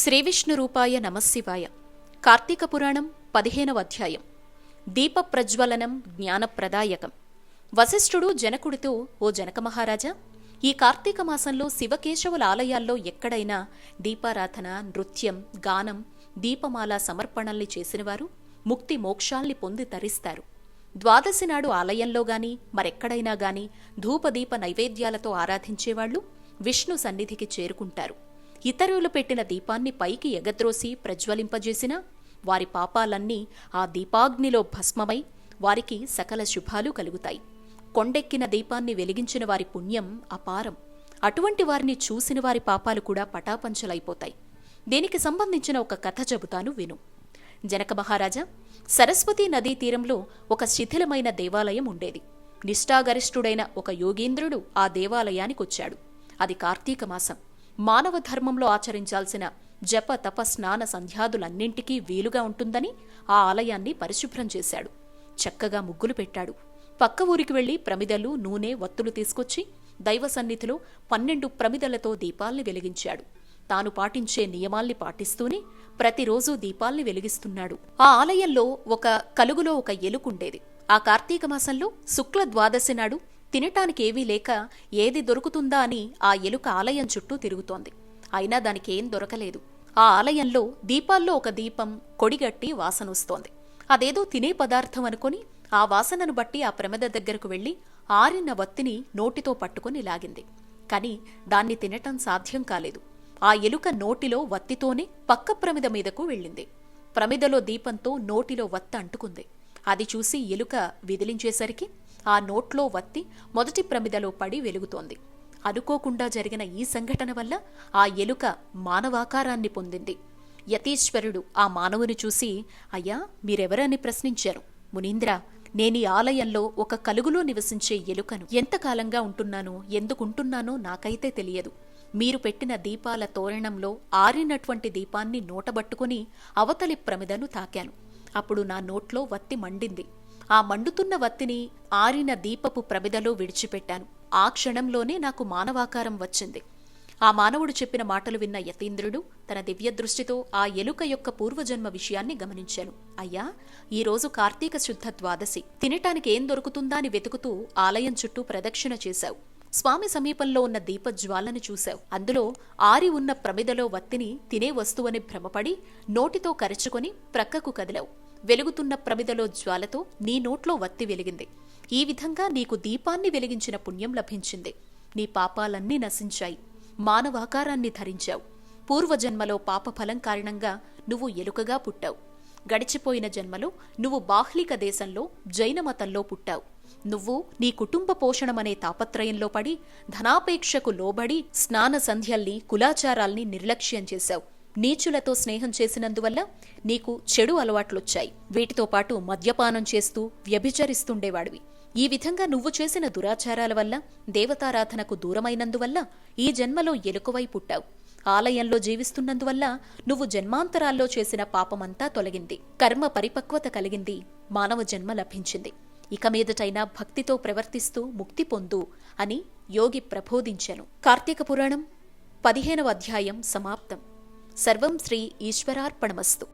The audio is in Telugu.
శ్రీవిష్ణురూపాయ నమశివాయ. కార్తీక పురాణం పదిహేనవ అధ్యాయం. దీప ప్రజ్వలనం జ్ఞానప్రదాయకం. వశిష్ఠుడు జనకుడితో ఓ జనక మహారాజా ఈ కార్తీక మాసంలో శివకేశవుల ఆలయాల్లో ఎక్కడైనా దీపారాధన నృత్యం గానం దీపమాల సమర్పణల్ని చేసినవారు ముక్తి మోక్షాల్ని పొంది తరిస్తారు. ద్వాదశి నాడు ఆలయంలో గాని మరెక్కడైనా గాని ధూపదీప నైవేద్యాలతో ఆరాధించేవాళ్ళు విష్ణు సన్నిధికి చేరుకుంటారు. ఇతరులు పెట్టిన దీపాన్ని పైకి ఎగద్రోసి ప్రజ్వలింపజేసినా వారి పాపాలన్నీ ఆ దీపాగ్నిలో భస్మమై వారికి సకల శుభాలు కలుగుతాయి. కొండెక్కిన దీపాన్ని వెలిగించిన వారి పుణ్యం అపారం. అటువంటి వారిని చూసిన వారి పాపాలు కూడా పటాపంచలైపోతాయి. దీనికి సంబంధించిన ఒక కథ చెబుతాను విను. జనక మహారాజా సరస్వతీ నదీ తీరంలో ఒక శిథిలమైన దేవాలయం ఉండేది. నిష్ఠాగరిష్ఠుడైన ఒక యోగీంద్రుడు ఆ దేవాలయానికొచ్చాడు. అది కార్తీక మాసం. మానవ ధర్మంలో ఆచరించాల్సిన జప తప స్నాన సంధ్యాదులన్నింటికీ వీలుగా ఉంటుందని ఆ ఆలయాన్ని పరిశుభ్రం చేశాడు. చక్కగా ముగ్గులు పెట్టాడు. పక్క ఊరికి వెళ్ళి ప్రమిదలు నూనె వత్తులు తీసుకొచ్చి దైవ సన్నిధిలో పన్నెండు ప్రమిదలతో దీపాల్ని వెలిగించాడు. తాను పాటించే నియమాల్ని పాటిస్తూనే ప్రతిరోజూ దీపాల్ని వెలిగిస్తున్నాడు. ఆ ఆలయంలో ఒక కలుగులో ఒక ఎలుకుండేది. ఆ కార్తీక మాసంలో శుక్ల ద్వాదశి నాడు తినటానికేవీ లేక ఏది దొరుకుతుందా అని ఆ ఎలుక ఆలయం చుట్టూ తిరుగుతోంది. అయినా దానికేం దొరకలేదు. ఆ ఆలయంలో దీపాల్లో ఒక దీపం కొడిగట్టి వాసనొస్తోంది. అదేదో తినే పదార్థం అనుకుని ఆ వాసనను బట్టి ఆ ప్రమద దగ్గరకు వెళ్ళి ఆరిన వత్తిని నోటితో పట్టుకుని లాగింది. కాని దాన్ని తినటం సాధ్యం కాలేదు. ఆ ఎలుక నోటిలో వత్తితోనే పక్క ప్రమిద మీదకు వెళ్ళింది. ప్రమిదలో దీపంతో నోటిలో వత్త అంటుకుంది. అది చూసి ఎలుక విదిలించేసరికి ఆ నోట్లో వత్తి మొదటి ప్రమిదలో పడి వెలుగుతోంది. అనుకోకుండా జరిగిన ఈ సంఘటన వల్ల ఆ ఎలుక మానవాకారాన్ని పొందింది. యతీశ్వరుడు ఆ మానవుని చూసి అయ్యా మీరెవరని ప్రశ్నించారు? మునీంద్ర నేను ఈ ఆలయంలో ఒక కలుగులో నివసించే ఎలుకను ఎంతకాలంగా ఉంటున్నానో ఎందుకుంటున్నానో నాకైతే తెలియదు. మీరు పెట్టిన దీపాల తోరణంలో ఆరినటువంటి దీపాన్ని నోటబట్టుకుని అవతలి ప్రమిదను తాకాను. అప్పుడు నా నోట్లో వత్తి మండింది. ఆ మండుతున్న వత్తిని ఆరిన దీపపు ప్రమిదలో విడిచిపెట్టాను. ఆ క్షణంలోనే నాకు మానవాకారం వచ్చింది. ఆ మానవుడు చెప్పిన మాటలు విన్న యతీంద్రుడు తన దివ్య దృష్టితో ఆ ఎలుక యొక్క పూర్వజన్మ విషయాన్ని గమనించాను. అయ్యా ఈరోజు కార్తీక శుద్ధ ద్వాదశి. తినటానికి ఏం దొరుకుతుందా అని వెతుకుతూ ఆలయం చుట్టూ ప్రదక్షిణ చేశావు. స్వామి సమీపంలో ఉన్న దీపజ్వాలను చూశావు. అందులో ఆరి ఉన్న ప్రమిదలో వత్తిని తినే వస్తువని భ్రమపడి నోటితో కరుచుకొని ప్రక్కకు కదిలావు. వెలుగుతున్న ప్రమిదలో జ్వాలతో నీ నోట్లో వత్తి వెలిగింది. ఈ విధంగా నీకు దీపాన్ని వెలిగించిన పుణ్యం లభించింది. నీ పాపాలన్నీ నశించాయి. మానవాకారాన్ని ధరించావు. పూర్వజన్మలో పాపఫలం కారణంగా నువ్వు ఎలుకగా పుట్టావు. గడిచిపోయిన జన్మలో నువ్వు బాహ్లిక దేశంలో జైనమతంలో పుట్టావు. నువ్వు నీ కుటుంబ పోషణమనే తాపత్రయంలో పడి ధనాపేక్షకు లోబడి స్నాన సంధ్యల్ని కులాచారాల్ని నిర్లక్ష్యం చేశావు. నీచులతో స్నేహం చేసినందువల్ల నీకు చెడు అలవాట్లొచ్చాయి. వీటితో పాటు మద్యపానం చేస్తూ వ్యభిచరిస్తుండేవాడివి. ఈ విధంగా నువ్వు చేసిన దురాచారాల వల్ల దేవతారాధనకు దూరమైనందువల్ల ఈ జన్మలో ఎలుకవై పుట్టావు. ఆలయంలో జీవిస్తున్నందువల్ల నువ్వు జన్మాంతరాల్లో చేసిన పాపమంతా తొలగింది. కర్మ పరిపక్వత కలిగింది. మానవ జన్మ లభించింది. ఇక మీదటైనా భక్తితో ప్రవర్తిస్తూ ముక్తి పొందు అని యోగి ప్రబోధించెను. కార్తీక పురాణం పదిహేనవ అధ్యాయం సమాప్తం. సర్వం శ్రీ ఈశ్వరార్పణమస్తు.